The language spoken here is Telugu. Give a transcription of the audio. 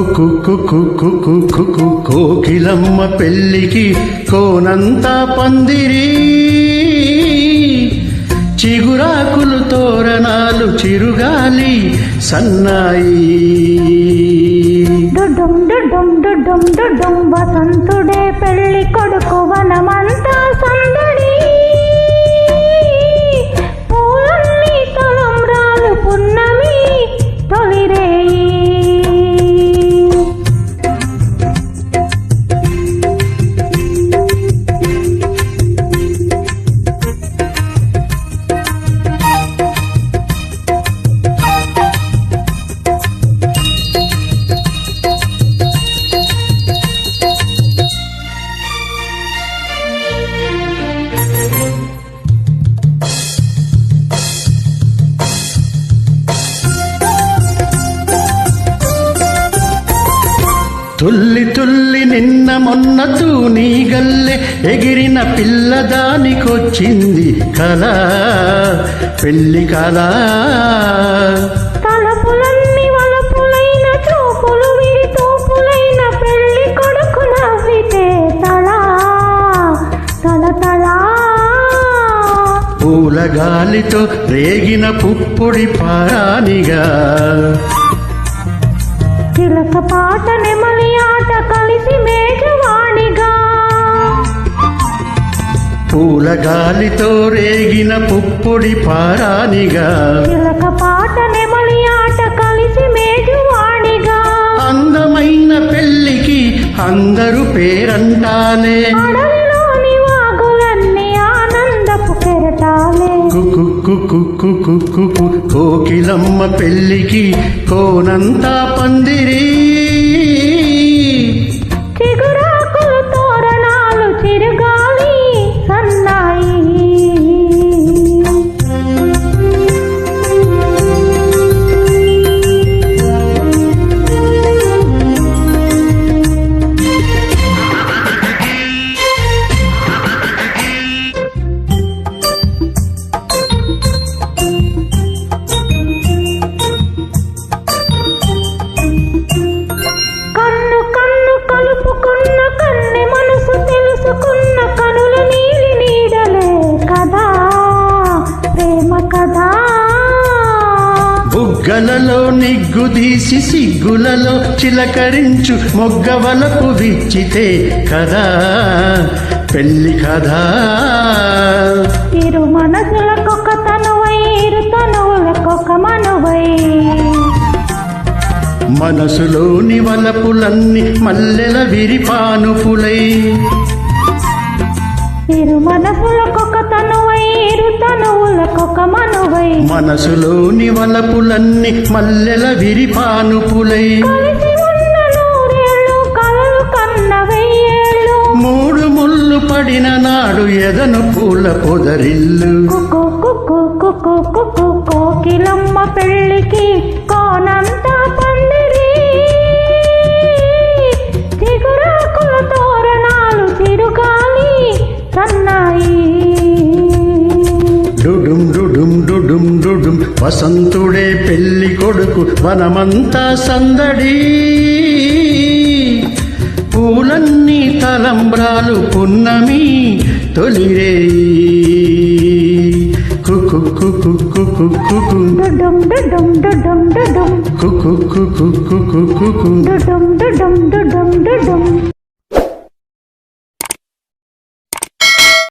కుకు కుక్కు కుకు కోకిలమ్మ పెళ్ళికి కోనంతా పందిరి. చిగురాకులు తోరణాలు చిరుగాలి సన్నాయి. డుడ్డుం డుడ్డుం డుడ్డుం డుడ్డుం వసంతుడే పెళ్ళి తుల్లి తుల్లి నిన్న మొన్న తూనీ గల్లె ఎగిరిన పిల్లదానికొచ్చింది కళ. పెళ్ళి కళ. పూల గాలితో రేగిన పుప్పొడి పారానిగా చిలక పాట నెమలి ఆట కలిసి మేఘవాణిగా. పూల గాలితో రేగిన పుప్పొడి పారానిగా చిలక పాట నెమలి ఆట కలిసి మేఘవాణిగా. అందమైన పెళ్ళికి అందరూ పేరంటాలే కుక్కు కుక్కు కుక్కు కోకిలమ్మ పెళ్ళికి కోనంతా పందిరి. బుగ్గలలో నిగ్గుదీసి సిగ్గులలో చిలకరించు మొగ్గవలపు విచ్చితే కదా. పెళ్ళి కదా ఇరు మనసులకొక తనువై ఇరు తనువులకొక మనువై. మనసులోని వలపులన్నీ మల్లెల విరిపానుపులై. ఇరు మనసులకొక తనువై ఇరు తనువులకొక మనువై. మనసులోని వలపులన్నీ మల్లెల విరిపానుపులై కన్న వెయ్యేళ్ళు. మూడు ముళ్ళు పడిన నాడు ఎదను పూల పొదరిల్లు. కోకిలమ్మ పెళ్ళికి డుడుం వసంతుడే పెళ్ళి కొడుకు వనమంతా సందడి. పూలన్నీ తలంబ్రాలు పున్నమి తొలిరేయి కుకు కుకు కుకు